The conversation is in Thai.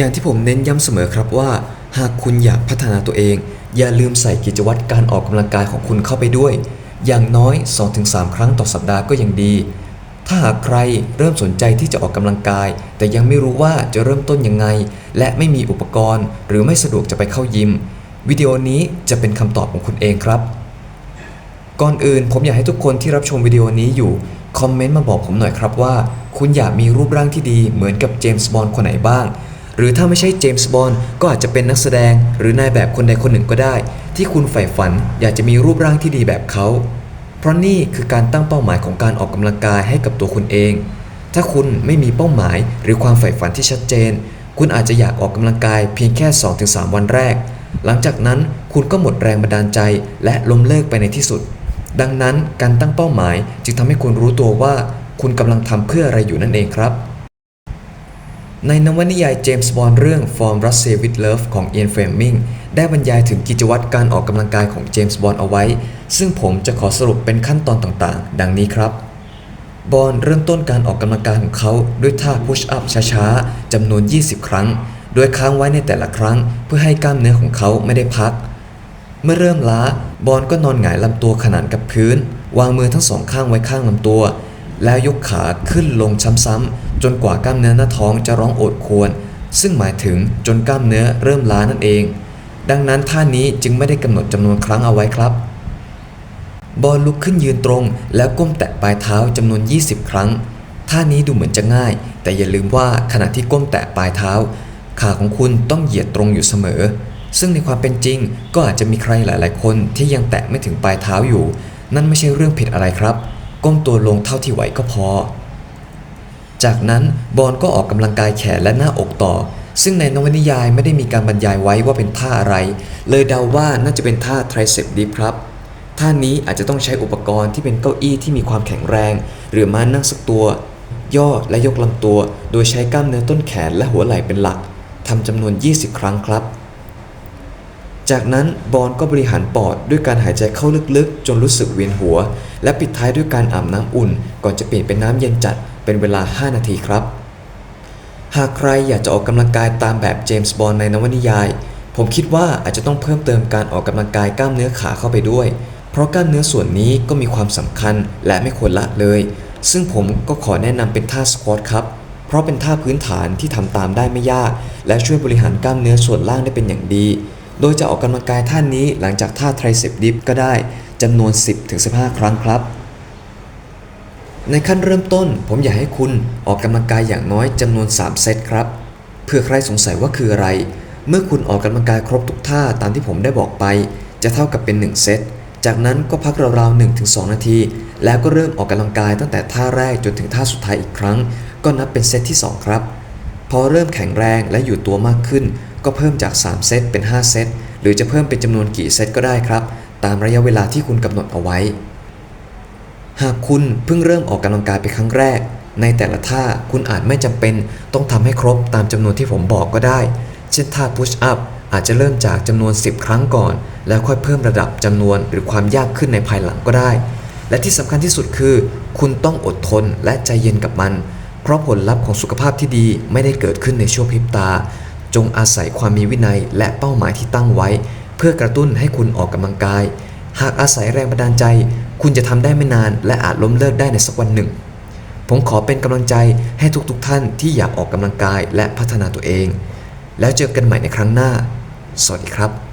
อย่างที่ผมเน้นย้ำเสมอครับว่า หากคุณอยากพัฒนาตัวเอง อย่าลืมใส่กิจวัตรการออกกำลังกายของคุณเข้าไปด้วย อย่างน้อย 2-3 ครั้งต่อสัปดาห์ก็ยังดี ถ้าหากใครเริ่มสนใจที่จะออกกำลังกาย แต่ยังไม่รู้ว่าจะเริ่มต้นยังไง และไม่มีอุปกรณ์ หรือไม่สะดวกจะไปเข้ายิมวิดีโอนี้จะเป็นคำตอบของคุณเองครับ ก่อนอื่นผมอยากให้ทุกคนที่รับชมวิดีโอนี้อยู่คอมเมนต์มาบอกผมหน่อยครับว่า คุณอยากมีรูปร่างที่ดีเหมือนกับเจมส์บอนด์คนไหนบ้าง หรือถ้าไม่ใช่เจมส์บอนด์ก็อาจจะเป็นนักแสดง หรือนายแบบคนใดคนหนึ่งก็ได้ ที่คุณใฝ่ฝันอยากจะมีรูปร่างที่ดีแบบเขา เพราะนี่คือการตั้งเป้าหมายของการออกกำลังกายให้กับตัวคุณเอง ถ้าคุณไม่มีเป้าหมายหรือความใฝ่ฝันที่ชัดเจน คุณอาจจะอยากออกกำลังกายเพียงแค่ 2-3 วันแรก หลังจากนั้นคุณก็หมดแรงบันดาลใจ และล้มเลิกไปในที่สุด ดังนั้นการตั้งเป้าหมายจึงทำให้คุณรู้ตัวว่า คุณกำลังทำเพื่ออะไรอยู่นั่นเองครับ ในนวนิยายเจมส์บอนด์เรื่อง From Russia with Love ของเอียนเฟมมิงได้บรรยายถึงกิจวัตรการออกกำลังกายของเจมส์บอนด์เอาไว้ ซึ่งผมจะขอสรุปเป็นขั้นตอนต่างๆ ดังนี้ครับ บอนด์เริ่มต้นการออกกำลังกายของเขาด้วยท่าพุชอัพช้าๆจำนวน 20 ครั้ง โดยค้างไว้ในแต่ละครั้ง เพื่อให้กล้ามเนื้อของเขาไม่ได้พัก เมื่อเริ่มล้าบอลก็นอนหงายลำตัวขนานกับพื้น วางมือทั้งสองข้างไว้ข้างลำตัว แล้วยกขาขึ้นลงซ้ำๆ จนกว่ากล้ามเนื้อหน้าท้องจะร้องโอดควร ซึ่งหมายถึงจนกล้ามเนื้อเริ่มล้านั่นเอง ดังนั้นท่านี้จึงไม่ได้กำหนดจำนวนครั้งเอาไว้ครับ บอลลุกขึ้นยืนตรง แล้วก้มแตะปลายเท้าจำนวน 20 ครั้ง ท่านี้ดูเหมือนจะง่าย แต่อย่าลืมว่าขณะที่ก้มแตะปลายเท้า ขาของคุณต้องเหยียดตรงอยู่เสมอ ซึ่งในความเป็นจริงก็อาจจะมีใครหลาย ๆ คนที่ยังแตะไม่ถึงปลายเท้าอยู่ นั่นไม่ใช่เรื่องผิดอะไรครับ ก้มตัวลงเท่าที่ไหวก็พอ จากนั้นบอลก็ออกกำลังกายแขนและหน้าอกต่อ ซึ่งในนวนิยายไม่ได้มีการบรรยายไว้ว่าเป็นท่าอะไร เลยเดาว่าน่าจะเป็นท่า tricep dip ครับ ท่านี้อาจจะต้องใช้อุปกรณ์ที่เป็นเก้าอี้ที่มีความแข็งแรง หรือม้านั่งสักตัว ย่อและยกลำตัว โดยใช้กล้ามเนื้อต้นแขนและหัวไหล่เป็นหลักทำจำนวน 20 ครั้งครับ จากนั้นบอลก็บริหารปอดด้วยการหายใจเข้าลึกๆ จนรู้สึกเวียนหัว และปิดท้ายด้วยการอาบน้ำอุ่น ก่อนจะเปลี่ยนเป็นน้ำเย็นจัดเป็นเวลา 5 นาทีครับ หากใครอยากจะออกกำลังกายตามแบบเจมส์บอนด์ในนวนิยาย ผมคิดว่าอาจจะต้องเพิ่มเติมการออกกำลังกายกล้ามเนื้อขาเข้าไปด้วย เพราะกล้ามเนื้อส่วนนี้ก็มีความสำคัญและไม่ควรละเลย ซึ่งผมก็ขอแนะนำเป็นท่าสควอตครับเพราะเป็นท่าพื้นฐานที่ทำตามได้ไม่ยาก และช่วยบริหารกล้ามเนื้อส่วนล่างได้เป็นอย่างดี โดยจะออกกำลังกายท่านี้หลังจากท่าไทรเซปดิฟก็ได้จำนวน 10-15 ครั้งครับ ในขั้นเริ่มต้น ผมอยากให้คุณออกกำลังกายอย่างน้อยจำนวน 3 เซตครับ เพื่อใครสงสัยว่าคืออะไร เมื่อคุณออกกำลังกายครบทุกท่าตามที่ผมได้บอกไป จะเท่ากับเป็น 1 เซต จากนั้นก็พักราวๆ 1-2 นาที แล้วก็เริ่มออกกำลังกายตั้งแต่ท่าแรกจนถึงท่าสุดท้ายอีกครั้ง ก็นับเป็นเซตที่ 2 ครับ พอเริ่มแข็งแรงและอยู่ตัวมากขึ้น ก็เพิ่มจาก 3 เซตเป็น 5 เซต หรือจะเพิ่มเป็นจำนวนกี่เซตก็ได้ครับ ตามระยะเวลาที่คุณกำหนดเอาไว้ หากคุณเพิ่งเริ่มออกกำลังกายไปครั้งแรก ในแต่ละท่าคุณอาจไม่จำเป็นต้องทำให้ครบตามจำนวนที่ผมบอกก็ได้ เช่นท่า push up อาจจะเริ่มจากจำนวน 10 ครั้งก่อน แล้วค่อยเพิ่มระดับจำนวนหรือความยากขึ้นในภายหลังก็ได้ และที่สำคัญที่สุดคือ คุณต้องอดทนและใจเย็นกับมัน เพราะผลลัพธ์ของสุขภาพที่ดีไม่ได้เกิดขึ้นในชั่วพริบตา จงอาศัยความมีวินัยและเป้าหมายที่ตั้งไว้ เพื่อกระตุ้นให้คุณออกกำลังกาย หากอาศัยแรงบันดาลใจ คุณจะทำได้ไม่นาน และอาจล้มเลิกได้ในสักวันหนึ่ง ผมขอเป็นกำลังใจให้ทุกๆทท่านที่อยากออกกำลังกายและพัฒนาตัวเอง แล้วเจอกันใหม่ในครั้งหน้า สวัสดีครับ